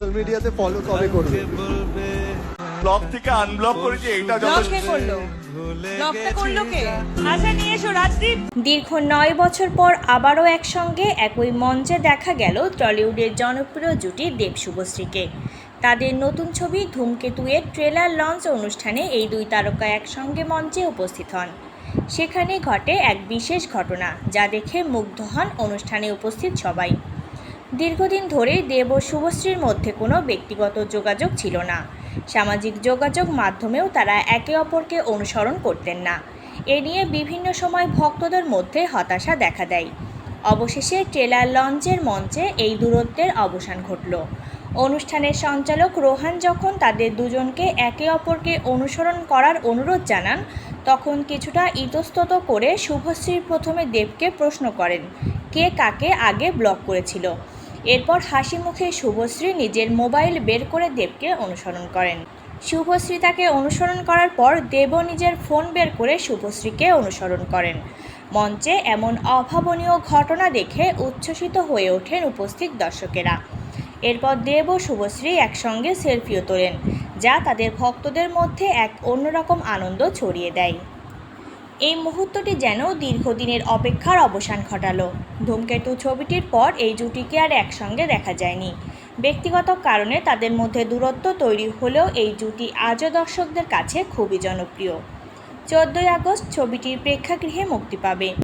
Social মিডিয়াতে follow কবে করবে? ব্লক থেকে আনব্লক করেছে এটা যথেষ্ট করল? আচ্ছা দীর্ঘ নয় বছর পর আবারও একসঙ্গে একই মঞ্চে দেখা গেল টলিউডের জনপ্রিয় জুটি দেব শুভশ্রীকে। তাদের নতুন ছবি ধূমকেতু এর ট্রেলার লঞ্চ অনুষ্ঠানে এই দুই তারকা একসঙ্গে মঞ্চে উপস্থিত হন। সেখানে ঘটে এক বিশেষ ঘটনা যা দেখে মুগ্ধ হন অনুষ্ঠানে উপস্থিত সবাই। দীর্ঘদিন ধরেই দেব ও শুভশ্রীর মধ্যে কোনো ব্যক্তিগত যোগাযোগ ছিল না। সামাজিক যোগাযোগ মাধ্যমেও তারা একে অপরকে অনুসরণ করতেন না। এ নিয়ে বিভিন্ন সময় ভক্তদের মধ্যে হতাশা দেখা দেয়। অবশেষে ট্রেলার লঞ্চের মঞ্চে এই দূরত্বের অবসান ঘটল। অনুষ্ঠানের সঞ্চালক রোহান যখন তাদের দুজনকে একে অপরকে অনুসরণ করার অনুরোধ জানান, তখন কিছুটা ইতস্তত করে শুভশ্রীর প্রথমে দেবকে প্রশ্ন করেন, কে কাকে আগে ব্লক করেছিল। এরপর হাসি মুখে শুভশ্রী নিজের মোবাইল বের করে দেবকে অনুসরণ করেন। শুভশ্রী তাকে অনুসরণ করার পর দেবও নিজের ফোন বের করে শুভশ্রীকে অনুসরণ করেন। মঞ্চে এমন অভাবনীয় ঘটনা দেখে উচ্ছ্বসিত হয়ে ওঠেন উপস্থিত দর্শকেরা। এরপর দেব ও শুভশ্রী একসঙ্গে সেলফিও তোলেন, যা তাদের ভক্তদের মধ্যে এক অন্যরকম আনন্দ ছড়িয়ে দেয়। এই মুহূর্তটি যেন দীর্ঘদিনের অপেক্ষার অবসান ঘটালো। ধূমকেতু ছবিটির পর এই জুটিকে আর একসঙ্গে দেখা যায়নি। ব্যক্তিগত কারণে তাদের মধ্যে দূরত্ব তৈরি হলেও এই জুটি আজও দর্শকদের কাছে খুবই জনপ্রিয়। চোদ্দোই আগস্ট ছবিটির প্রেক্ষাগৃহে মুক্তি পাবে।